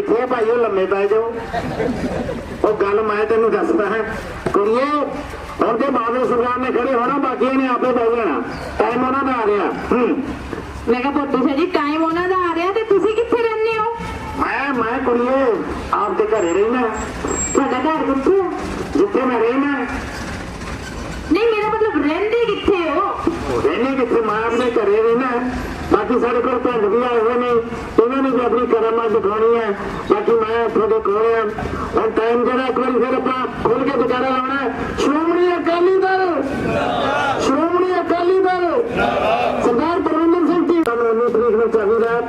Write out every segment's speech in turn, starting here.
ਬੈਠੇ ਆ ਭਾਈ ਉਹ ਲੰਮੇ ਪੈ ਜਾਓ। ਉਹ ਗੱਲ ਮੈਂ ਤੈਨੂੰ ਦੱਸਦਾ ਹਾਂ। ਕੁੜੀਏ ਹੁਣ ਜੇ ਬਾਦਲ ਸਰਕਾਰ ਨੇ ਖੜੇ ਹੋਣਾ ਬਾਕੀਆਂ ਨੇ ਆਪੇ ਬਹਿ ਜਾਣਾ। ਟਾਈਮ ਉਹਨਾਂ ਦਾ ਆ ਰਿਹਾ। ਹੂੰ। ਮੈਂ ਕਿਹਾ ਸ਼ਾਹ ਜੀ ਟਾਈਮ ਉਹਨਾਂ ਦਾ ਆ ਰਿਹਾ ਤੇ ਤੁਸੀਂ ਕਿੱਥੇ ਰਹਿੰਦੇ ਹੋ? ਮੈਂ ਮੈਂ ਕੁੜੀਏ ਆਪਦੇ ਘਰੇ ਰਹਿਣਾ ਤੁਹਾਡਾ ਘਰ ਕਿੱਥੇ ਆ? ਜਿੱਥੇ ਮੈਂ ਰਹਿਣਾ ਨਹੀਂ ਮੇਰਾ ਮਤਲਬ ਰਹਿੰਦੇ ਕਿੱਥੇ ਹੋ? ਰਹਿਣੇ ਕਿੱਥੇ? ਮੈਂ ਆਪਣੇ ਘਰੇ ਰਹਿਣਾ ਬਾਕੀ ਸਾਡੇ ਕੋਲ ਭੰਡ ਵੀ ਵੀ ਕਰਾਮਾਤ ਦਿਖਾਉਣੀ ਹੈ। ਬਾਕੀ ਮੈਂ ਤੁਹਾਡੇ ਕੋਲ ਹਾਂ ਹੁਣ ਟਾਈਮ ਜਿਹੜਾ ਇੱਕ ਵਾਰੀ ਫਿਰ ਆਪਾਂ ਖੁੱਲ ਕੇ ਵਿਚਾਰਾ ਲਾਉਣਾ ਹੈ। ਸ਼੍ਰੋਮਣੀ ਅਕਾਲੀ ਦਲ! ਸ਼੍ਰੋਮਣੀ ਅਕਾਲੀ ਦਲ! ਸਰਦਾਰ ਪਰਮਿੰਦਰ ਸਿੰਘ ਜੀ! ਸਾਨੂੰ ਤਰੀਕ ਨੂੰ ਚਾਹੀਦਾ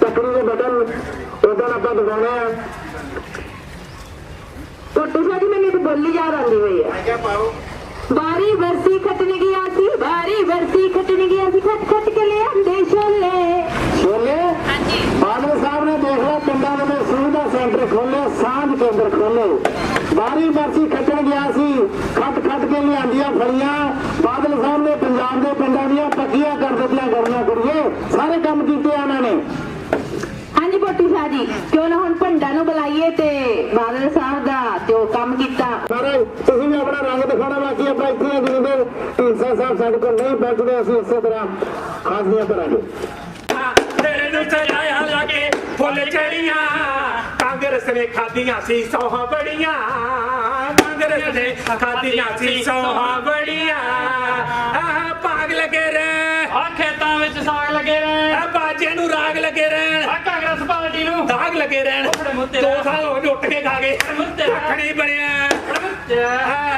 ਤਕੜੀ ਦੇ ਬਟਨ ਉਦੋਂ ਆਪਾਂ ਦਬਾਉਣੇ ਆ ਭੋਟੂ ਸ਼ਾਹ ਜੀ ਮੈਨੂੰ ਇੱਕ ਬੋਲੀ ਯਾਦ ਆਉਂਦੀ ਹੋਈ ਹੈ। ਬਾਰੀ ਬਰਸੀ ਖਟਣ ਗਿਆ ਸੀ ਬਾਰੀ ਬਰਸੀ ਖਟਣ ਗਿਆ ਸੀ ਖਟ ਖਟ ਕੇ ਲਿਆਂਦੇ ਛੋਲੇ। ਛੋਲੇ? ਹਾਂਜੀ ਬਾਦਲ ਸਾਹਿਬ ਨੇ ਦੇਖ ਲਿਆ ਪਿੰਡਾਂ ਦੇ ਵਿੱਚ ਸੁਵਿਧਾ ਸੈਂਟਰ ਖੋਲੇ ਸਾਂਝ ਕੇਂਦਰ ਖੋਲੇ ਬਾਰੀ ਬਰਸੀ ਖੱਟਣ ਗਿਆ ਸੀ ਖੱਟ ਖੱਟ ਕੇ ਲਿਆਂਦੀਆਂ ਫਲੀਆਂ। ਬਾਦਲ ਸਾਹਿਬ ਨੇ ਪੰਜਾਬ ਦੇ ਪਿੰਡਾਂ ਦੀਆਂ ਪੱਕੀਆਂ ਕਰ ਦਿੱਤੀਆਂ ਕਰਨਾ ਕੁੜੀਏ। ਸਾਰੇ ਕੰਮ ਕੀਤੇ ਉਹਨਾਂ ਨੇ। ਹਾਂਜੀ ਭੋਟੂ ਸ਼ਾਹ ਜੀ ਕਿਉਂ ਨਾ ਹੁਣ ਭੰਡਾ ਨੂੰ ਬੁਲਾਈਏ ਤੇ ਬਾਦਲ ਸਾਹਿਬ ਦਾ ਤੇ ਉਹ ਕੰਮ ਕੀਤਾ। ਮਹਾਰਾਜ ਤੁਸੀਂ ਵੀ ਆਪਣਾ ਰੰਗ ਦਿਖਾਉਣਾ ਬਾਕੀ ਆਪਾਂ ਇੱਥੇ ਦੇਰ ਢੀਂਸਾ ਸਾਹਿਬ ਸਾਡੇ ਕੋਲ ਨਹੀਂ ਪਹੁੰਚਦੇ ਅਸੀਂ ਇਸੇ ਤਰ੍ਹਾਂ ਖਾਸੀਆਂ ਕਰਾਂਗੇ ਫੁੱਲ ਚੜੀਆਂ ਕਾਂਗਰਸ ਨੇ ਖਾਦੀਆਂ ਸੀ ਸੌਹਾਂ ਬੜੀਆਂ। ਕਾਂਗਰਸ ਨੇ ਖਾਦੀਆਂ ਸੀ ਸੌਹਾਂ ਬੜੀਆਂ। ਆਹ ਭਾਗ ਲੱਗੇ ਰਹਿ ਆ ਖੇਤਾਂ ਵਿੱਚ ਸਾਗ ਲੱਗੇ ਰਹੇ ਆ ਬਾਜੇ ਨੂੰ ਰਾਗ ਲੱਗੇ ਰਹਿਣ। ਆ ਕਾਂਗਰਸ ਪਾਰਟੀ ਨੂੰ। ਦਾਗ ਲੱਗੇ ਰਹਿਣ। ਦੋ ਸਾਲ ਹੋ ਗਏ ਉੱਠ ਕੇ ਖਾ ਗਏ ਰੱਖਣੀ ਬਣਿਆ।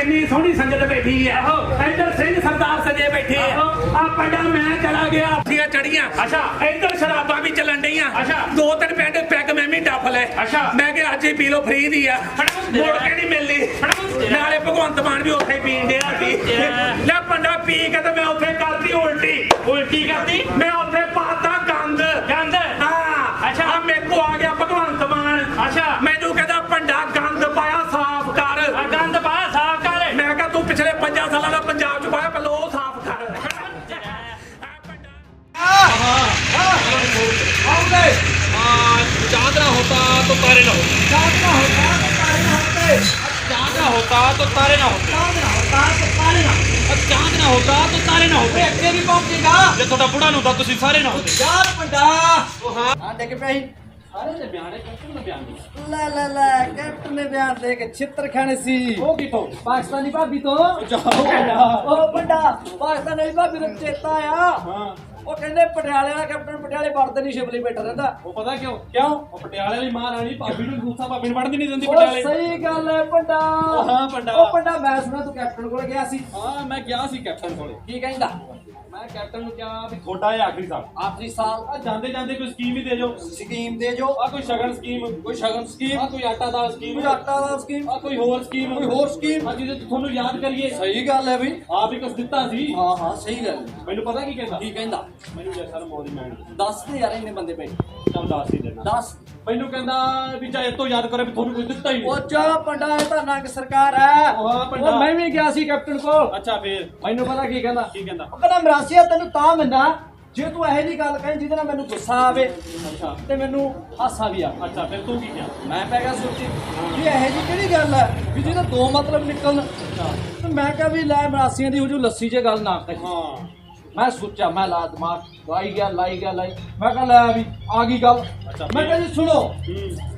ਕਿੰਨੀ ਸੋਹਣੀ ਸੰਗਤ ਬੈਠੀ ਹੈ ਇੱਧਰ ਸਿੰਘ ਸਰਦਾਰ ਸਜੇ ਬੈਠੇ ਆ ਆ ਪੜਾ ਮੈਂ ਚਲਾ ਗਿਆ ਆਪੀਆਂ ਚੜੀਆਂ ਅੱਛਾ। ਇੱਧਰ ਸ਼ਰਾਬਾਂ ਵੀ ਚੱਲਣ ਡਈਆਂ ਅੱਛਾ। ਦੋ ਤਿੰਨ ਪਿੰਡ ਪੈਗ ਮੈਂ ਵੀ ਡੱਫ ਲੈ ਅੱਛਾ। ਮੈਂ ਕਿਹਾ ਅੱਜ ਹੀ ਪੀ ਲਓ ਫ੍ਰੀ ਦੀ ਆ। ਮੁੜ ਕੇ ਨਹੀਂ ਮਿਲਦੀ। ਨਾਲੇ ਭਗਵੰਤ ਮਾਨ ਵੀ ਉੱਥੇ ਪੀਣ ਡਿਆ ਸੀ। ਲੈ ਪੰਡਾ ਪੀ ਕੇ ਤੇ ਮੈਂ ਉੱਥੇ ਕਰਤੀ ਉਲਟੀ ਉਲਟੀ ਕਰਦੀ ਮੈਂ ਉੱਥੇ होता तो तारे ना होते और चांदना होता तो तारे ना होते ਅੱਗੇ ਵੀ ਪਹੁੰਚੇਗਾ ਜੇ ਤੁਹਾਡਾ ਬੁੜਾ ਨੂੰ ਹੁੰਦਾ ਤੁਸੀਂ ਸਾਰੇ ਨਾ ਹੁੰਦੇ ਯਾਰ ਪੰਡਾ ਹਾਂ ਡਿੱਗ ਪਿਆ ਸੀ ਸਾਰੇ ਦੇ ਬਿਆਨ ਹੈ ਕੈਪਟਨ ਦਾ ਬਿਆਨ ਨਹੀਂ ਲੈ ਲੈ ਲੈ ਕੈਪਟਨ ਨੇ ਬਿਆਨ ਦੇ ਕੇ ਛਿੱਤਰ ਖਾਣੇ ਸੀ ਉਹ ਕਿਥੋਂ ਪਾਕਿਸਤਾਨੀ ਭਾਬੀ ਤੋਂ ਉਹ ਪੰਡਾ ਪਾਕਿਸਤਾਨੀ ਭਾਬੀ ਨੂੰ ਚੇਤਾ ਆ ਹਾਂ ਉਹ ਕਹਿੰਦੇ ਪਟਿਆਲੇ ਵਾਲਾ ਕੈਪਟਨ ਪਟਿਆਲੇ ਵੜਦੇ ਨਹੀਂ ਸ਼ਿਵਲੀ ਬੈਠਾ ਰਹਿੰਦਾ। ਉਹ ਪਤਾ ਕਿਉਂ? ਕਿਉਂ? ਉਹ ਪਟਿਆਲੇ ਵਾਲੀ ਮਾਂ ਰਾਣੀ ਭਾਬੀ ਨੂੰ ਦੂਸਰਾ ਭਾਬੀ ਨੂੰ ਵੜਦੀ ਨਹੀਂ ਦਿੰਦੀ ਉਹ ਪਟਿਆਲੇ। ਸਹੀ ਗੱਲ ਹੈ ਪੰਡਾ ਹਾਂ, ਪੰਡਾ। ਉਹ ਪੰਡਾ ਮੈਂ ਸੁਣਿਆ ਤੂੰ ਕੈਪਟਨ ਕੋਲ ਗਿਆ ਸੀ। ਹਾਂ ਮੈਂ ਗਿਆ ਸੀ ਕੈਪਟਨ ਕੋਲੇ। ਕੀ ਕਹਿੰਦਾ? ਮੈਂ ਕੈਪਟਨ ਨੂੰ ਕਿਹਾ ਵੀ ਤੁਹਾਡਾ ਇਹ ਆਖਰੀ ਸਾਲ। ਆਖਰੀ ਸਾਲ। ਆ ਜਾਂਦੇ ਜਾਂਦੇ ਕੋਈ ਸਕੀਮ ਹੀ ਦੇ ਜੋ ਸਕੀਮ ਦੇ ਜੋ ਆ ਕੋਈ ਸ਼ਗਨ ਸਕੀਮ। ਕੋਈ ਸ਼ਗਨ ਸਕੀਮ। ਆ ਕੋਈ ਆਟਾ ਦਾ ਸਕੀਮ। ਕੋਈ ਆਟਾ ਦਾ ਸਕੀਮ। ਆ ਕੋਈ ਹੋਰ ਸਕੀਮ। ਕੋਈ ਹੋਰ ਸਕੀਮ। ਆ ਜਿਹਦੇ ਤੋਂ ਤੁਹਾਨੂੰ ਯਾਦ ਕਰੀਏ। ਸਹੀ ਗੱਲ ਹੈ ਬਈ ਆਪ ਹੀ ਕੁਝ ਦਿੱਤਾ ਸੀ। ਹਾਂ ਹਾਂ ਸਹੀ ਗੱਲ ਹੈ। ਮੈਨੂੰ ਪਤਾ ਕੀ ਕਹਿੰਦਾ? ਕੀ ਕਹਿੰਦਾ? ਮੈਨੂੰ ਜੇ ਸਰ ਮੋਦੀ ਮੈਂ ਦੱਸ ਦੇ ਯਾਰ ਇੰਨੇ ਬੰਦੇ ਬੈਠੇ ਚੱਲ ਦੱਸ ਹੀ ਦੇਣਾ। ਦੱਸ। ਮੈਨੂੰ ਕਹਿੰਦਾ ਵੀ ਚਾਹੇ ਤੋਂ ਯਾਦ ਕਰੇ ਵੀ ਤੁਹਾਨੂੰ ਕੋਈ ਦਿੱਤਾ ਹੀ ਉਹ ਨਹੀਂ ਚਾ ਪੰਡਾ ਇਹ ਤਾਂ ਨੰਗ ਸਰਕਾਰ ਹੈ। ਉਹ ਹਾਂ ਪੰਡਾ। ਉਹ ਮੈਂ ਵੀ ਗਿਆ ਸੀ ਕੈਪਟਨ ਕੋਲ। ਅੱਛਾ ਫੇਰ। ਮੈਨੂੰ ਪਤਾ ਕੀ ਕਹਿੰਦਾ? ਕੀ ਕਹਿੰਦਾ? ਉਹ ਕਹਿੰਦਾ ਮਰਾਸੀਆ ਤੈਨੂੰ ਤਾਂ ਮਿਲਦਾ ਜੇ ਤੂੰ ਇਹੋ ਜੀ ਗੱਲ ਕਹੀਂ ਜਿਹਦੇ ਨਾਲ ਮੈਨੂੰ ਗੁੱਸਾ ਆਵੇ ਅੱਛਾ। ਤੇ ਮੈਨੂੰ ਹਾਸਾ ਵੀ ਆ ਅੱਛਾ ਫਿਰ ਤੂੰ ਕੀ ਕਿਹਾ? ਮੈਂ ਪੈ ਗਿਆ ਸੋਚੀ। ਵੀ ਇਹੋ ਜੀ ਕਿਹੜੀ ਗੱਲ ਹੈ ਵੀ ਜਿਹਦੇ ਦੋ ਮਤਲਬ ਨਿਕਲਣ। ਤੇ ਮੈਂ ਕਿਹਾ ਵੀ ਲੈ ਮਰਾਸੀਆਂ ਦੀ ਉਹ ਜੋ ਲੱਸੀ 'ਚ ਗੱਲ ਨਾ ਕਹੀ। ਹਾਂ। ਮੈਂ ਸੋਚਿਆ ਮੈਂ ਲਾ ਦਿਮਾਗ ਲਾਈ ਗਿਆ ਲਾਈ ਗਿਆ ਲਾਈ। ਮੈਂ ਕਿਹਾ ਲੈ ਵੀ ਆ ਗਈ ਗੱਲ। ਮੈਂ ਕਿਹਾ ਜੀ ਸੁਣੋ।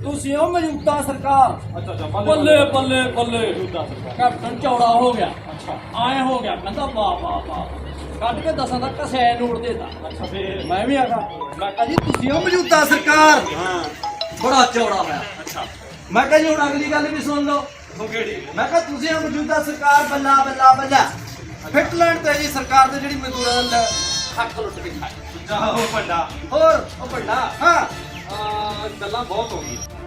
ਤੁਸੀਂ ਹੋ ਮੌਜੂਦਾ ਸਰਕਾਰ। ਅੱਛਾ ਅੱਛਾ ਬੱਲੇ ਬੱਲੇ ਬੱਲੇ ਦੁੱਧਾ ਸਰਕਾਰ। ਕੈਪਟਨ ਚੌੜਾ ਹੋ ਗਿਆ। ਅੱਛਾ। ਆਏ ਹੋ ਗਿਆ। ਕਹਿੰਦਾ ਵਾਹ ਵਾਹ ਵਾਹ। ਕੱਢ ਕੇ ਦਸਾਂ ਦਾ ਕਸੈ ਨੋਟ ਦੇਤਾ। ਅੱਛਾ ਫੇਰ? ਮੈਂ ਵੀ ਆਗਾ ਮੈਂ ਕਿਹਾ ਜੀ ਤੁਸੀਂ ਹੋ ਮੌਜੂਦਾ ਸਰਕਾਰ? ਹਾਂ। ਬੜਾ ਚੌੜਾ ਹੋਇਆ। ਅੱਛਾ। ਮੈਂ ਕਿਹਾ ਜੀ ਹੁਣ ਅਗਲੀ ਗੱਲ ਵੀ ਸੁਣ ਲਓ। ਉਹ ਕਿਹੜੀ? ਮੈਂ ਕਿਹਾ ਤੁਸੀਂ ਹੋ ਮੌਜੂਦਾ ਸਰਕਾਰ ਬੱਲਾ ਬੱਲਾ ਬੱਲਾ। ਫਿਟਲੈਂਡ ਤੇ ਜੀ ਸਰਕਾਰ ਦੇ ਜਿਹੜੀ ਮਜ਼ਦੂਰਾਂ ਦਾ ਹੱਕ ਲੁੱਟ ਕੇ ਖਾਏ। ਜਾਓ ਵੱਡਾ। ਹੋਰ ਉਹ ਵੱਡਾ। ਹਾਂ। ਗੱਲਾਂ ਬਹੁਤ ਹੋ ਗਈਆਂ।